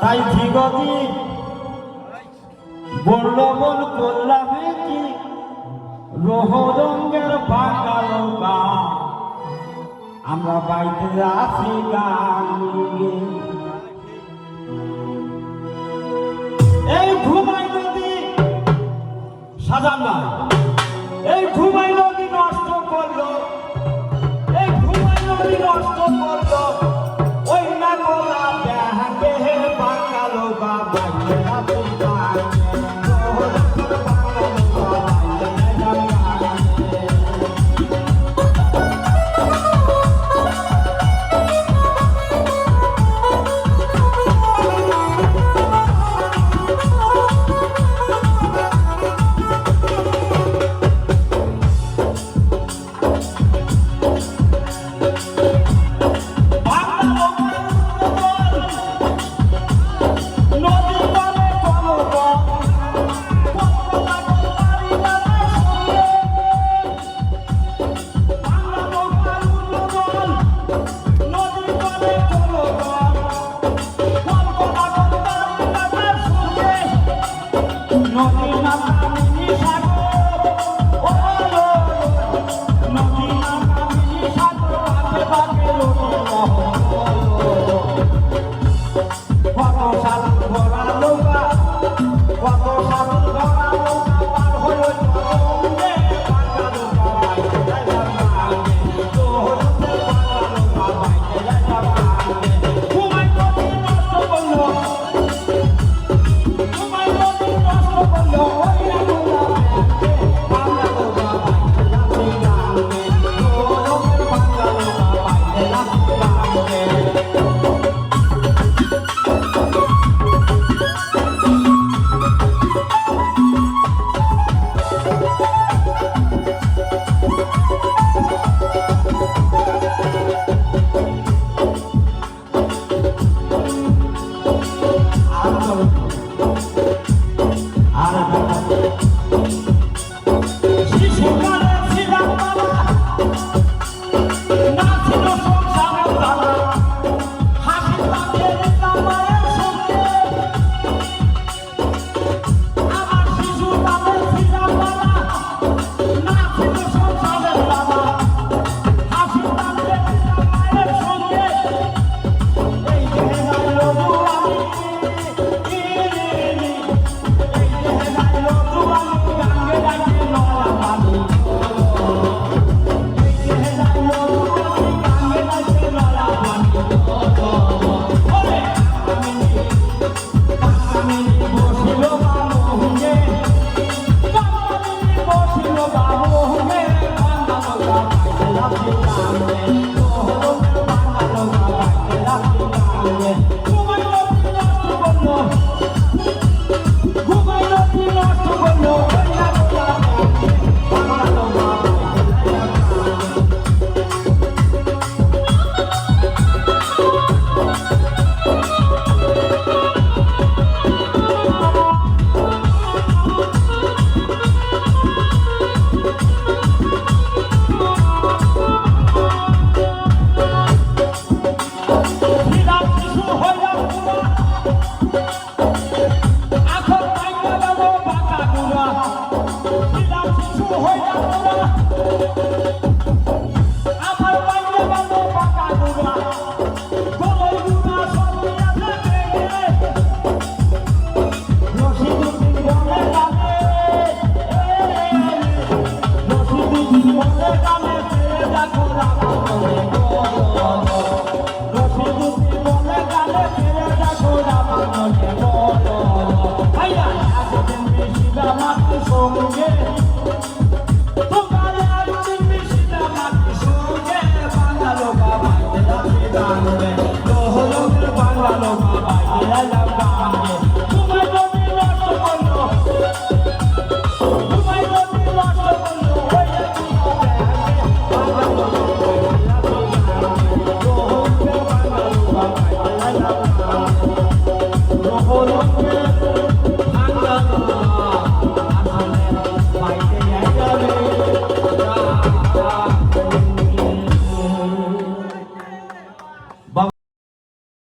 তাই জিগজি বল্লবন করলামে কি? রহরঙ্গের বাঙালো গান আমরা বাইতে আসি গান এই ঘুমাই যদি সাজান